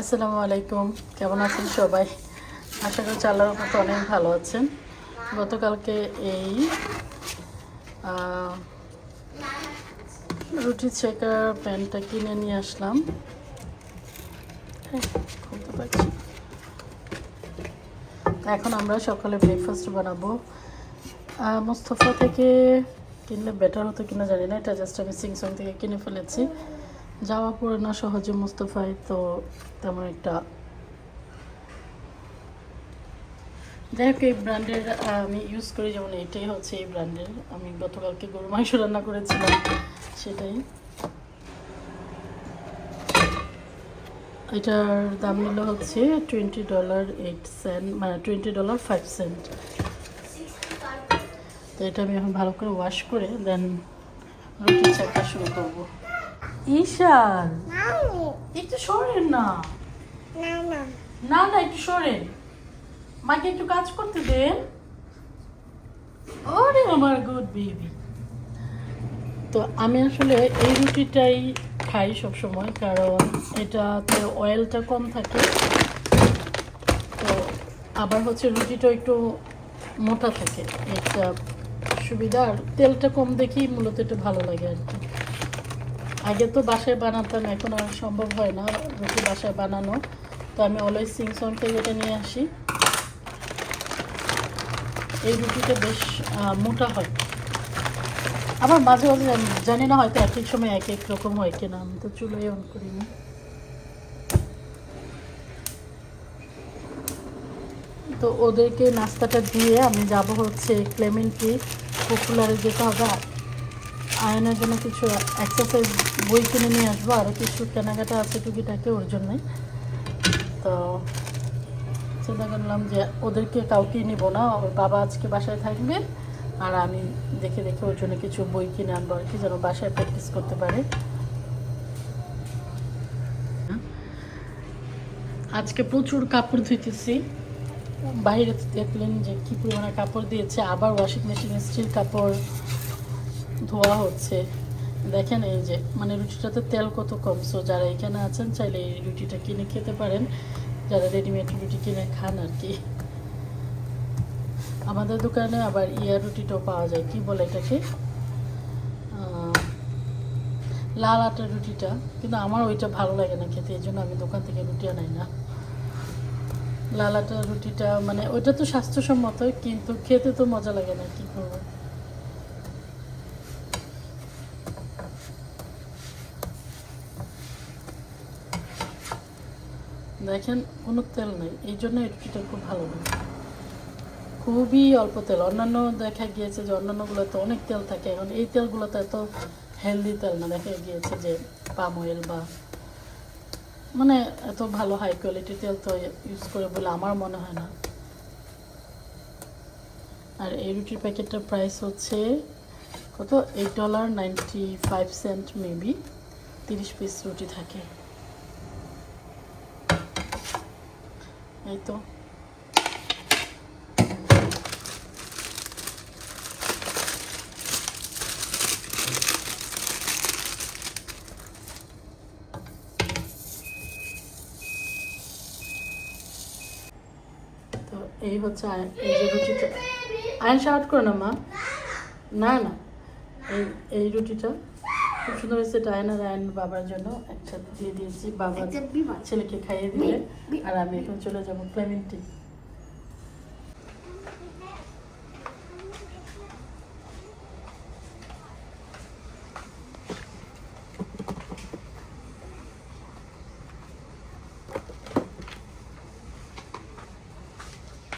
আসসালামু আলাইকুম। কেমন আছেন সবাই? আশা করছি আল্লাহর মতো অনেক ভালো আছেন। গতকালকে এই রুটি ছেঁকার প্যানটা কিনে নিয়ে আসলাম। পারছি। এখন আমরা সকালে ব্রেকফাস্ট বানাবো। মোস্তফা থেকে কিনলে বেটার হতো কিনা জানি না, এটা জাস্ট আমি সিংসং থেকে কিনে ফেলেছি। যাওয়া পড়ে না সহজে মুস্তফায়, তো তেমন একটা যাই হোক, এই ব্র্যান্ডের আমি ইউজ করি, যেমন এটাই হচ্ছে এই ব্র্যান্ডের। আমি গতকালকে গরু মাংস রান্না করেছিলাম, সেটাই। এটার দাম নিল হচ্ছে টোয়েন্টি ডলার এইট সেন্ট মানে টোয়েন্টি ডলার ফাইভ সেন্ট তো এটা আমি এখন ভালো করে ওয়াশ করে দেন রুটি চাপটা শুরু করব। ঈশান। একটু সরেন না। না না। একটু সরেন। মাকে একটু কাজ করতে দেন। ওরে আমার গুড বেবি তো আমি আসলে এই রুটিটাই খাই সব সময় কারণ এটাতে অয়েলটা কম থাকে। তো আবার হচ্ছে রুটিটা একটু মোটা থাকে। একটা সুবিধা আর তেলটা কম দেখেই মূলত একটু ভালো লাগে আর কি। আগে তো বাসায় বানাতাম, এখন আর সম্ভব হয় না রুটি বাসায় বানানো। তো আমি অলওয়েজ সিংসং থেকে নিয়ে আসি। এই রুটিটা বেশ মোটা হয়। আবার মাঝে মাঝে জানি না হয়তো এক এক সময় এক এক রকম হয় কিনা, আমি তো চুলোই অন করিনি। তো ওদেরকে নাস্তাটা দিয়ে আমি যাব হচ্ছে ক্লেমেন্টি পপুলারে যেতে হবে। আয়নের জন্য কিছু এক্সারসাইজ বই কিনে নিয়ে আসব আরও কিছু কেনাকাটা আছে টুকিটাকে, ওর জন্যই। তো চিন্তা করলাম যে ওদেরকে কাউকে নিব না, ওর বাবা আজকে বাসায় থাকবে, আর আমি দেখে দেখে ওর জন্য কিছু বই কিনে আনব আর কি, যেন বাসায় প্র্যাকটিস করতে পারে। আজকে প্রচুর কাপড় ধুইতেছি। বাইরে দেখলেন যে কি পরিমাণে কাপড় দিয়েছে, আবার ওয়াশিং মেশিনে স্টিল কাপড় ধোয়া হচ্ছে। দেখেন এই যে মানে রুটিটাতে তেল কত কম। সো যারা এখানে আছেন, চাইলে এই রুটিটা কিনে খেতে পারেন। যারা রেডিমেড রুটি কিনে খান আর কি। আমাদের দোকানে আবার ইয়ার রুটিটাও পাওয়া যায়। কি বলে এটাকে? লাল আটার রুটিটা। কিন্তু আমার ওইটা ভালো লাগে না খেতে, এই জন্য আমি দোকান থেকে রুটি আনাই না। লাল আটার রুটিটা মানে ওইটা তো স্বাস্থ্যসম্মত, কিন্তু খেতে তো মজা লাগে না, কি করব? দেখেন, কোনো তেল নেই। এই জন্য এই রুটিটা খুব ভালো লাগে। খুবই অল্প তেল। অন্যান্য দেখা গিয়েছে যে, অন্যান্যগুলোতে অনেক তেল থাকে। এখন এই তেলগুলোতে এত হেলদি তেল না। দেখা গিয়েছে যে, পাম অয়েল বা মানে এত ভালো হাই কোয়ালিটি তেল তো ইউজ করে বলে আমার মনে হয় না। আর এই রুটির প্যাকেটটার প্রাইস হচ্ছে কত? Eight dollar ninety five cent maybe তিরিশ পিস রুটি থাকে। এই তো। এই হচ্ছে এই যে রুটিটা। আয়ন শাউট করে না, মা। না না। এই এই রুটিটা খুব সুন্দর হয়েছে আয়ন আর আয়ন বাবার জন্য। একসাথে দিয়ে দিয়েছি বাবা ছেলেকে খাইয়ে দিলে আর আমি এখন চলে যাব ক্লেমেন্টি